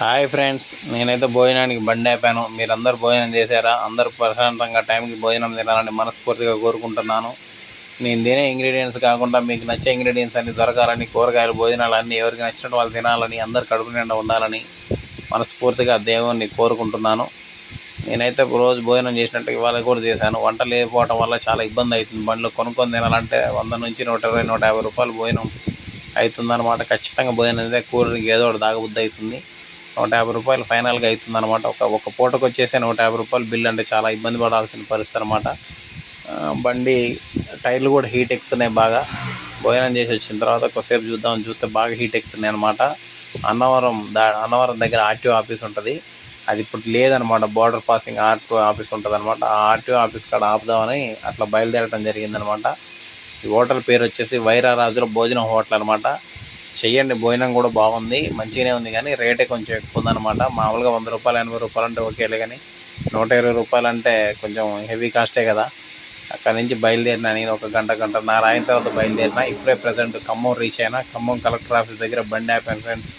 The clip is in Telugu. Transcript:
హాయ్ ఫ్రెండ్స్ నేనైతే భోజనానికి బండి ఆపాను. మీరందరూ భోజనం చేశారా? అందరూ ప్రశాంతంగా టైంకి భోజనం తినాలని మనస్ఫూర్తిగా కోరుకుంటున్నాను. నేను తినే ఇంగ్రీడియంట్స్ కాకుండా మీకు నచ్చే ఇంగ్రీడియంట్స్ అన్ని దొరకాలని కూరగాయలు భోజనాలు అన్నీ ఎవరికి నచ్చినట్టు వాళ్ళు తినాలని అందరు కడుపు నిండా ఉండాలని మనస్ఫూర్తిగా దేవుణ్ణి కోరుకుంటున్నాను. నేనైతే రోజు భోజనం చేసినట్టు ఇవాళ కూడా చేశాను. వంట లేకపోవడం వల్ల చాలా ఇబ్బంది అవుతుంది. బండ్లు కొనుక్కొని తినాలంటే వంద నుంచి నూట ఇరవై నూట యాభై రూపాయలు భోజనం అవుతుందన్నమాట. ఖచ్చితంగా భోజనం అయితే కూరకి ఏదో ఒకటి దాగబుద్ధి అవుతుంది. నూట యాభై రూపాయలు ఫైనల్గా అవుతుంది అనమాట ఒక ఒక పూటకు వచ్చేసి నూట యాభై రూపాయలు బిల్ అంటే చాలా ఇబ్బంది పడాల్సిన పరిస్థితి అనమాట బండి టైర్లు కూడా హీట్ ఎక్కుతున్నాయి బాగా. భోజనం చేసి వచ్చిన తర్వాత కొద్దిసేపు చూద్దాం చూస్తే బాగా హీట్ ఎక్కుతున్నాయి అనమాట అన్నవరం దా అన్నవరం దగ్గర ఆర్టీఓ ఆఫీస్ ఉంటుంది. అది ఇప్పుడు లేదనమాట బార్డర్ పాసింగ్ ఆర్టీఓ ఆఫీస్ ఉంటుంది అనమాట ఆ ఆర్టీఓ ఆఫీస్ కాడ ఆపుదామని అట్లా బయలుదేరడం జరిగిందనమాట ఈ హోటల్ పేరు వచ్చేసి వైరారాజుల భోజనం హోటల్ అనమాట చెయ్యండి భోజనం కూడా బాగుంది మంచిగానే ఉంది కానీ రేటే కొంచెం ఎక్కువ ఉందన్నమాట మామూలుగా వంద రూపాయలు ఎనభై రూపాయలు అంటే ఓకేలే కానీ నూట ఇరవై రూపాయలు అంటే కొంచెం హెవీ కాస్టే కదా. అక్కడ నుంచి బయలుదేరిన నేను ఒక గంట గంటన్నర అయిన తర్వాత బయలుదేరిన ఇప్పుడే ప్రజెంట్ ఖమ్మం రీచ్ అయినా ఖమ్మం కలెక్టర్ ఆఫీస్ దగ్గర బండి ఆపాను ఫ్రెండ్స్.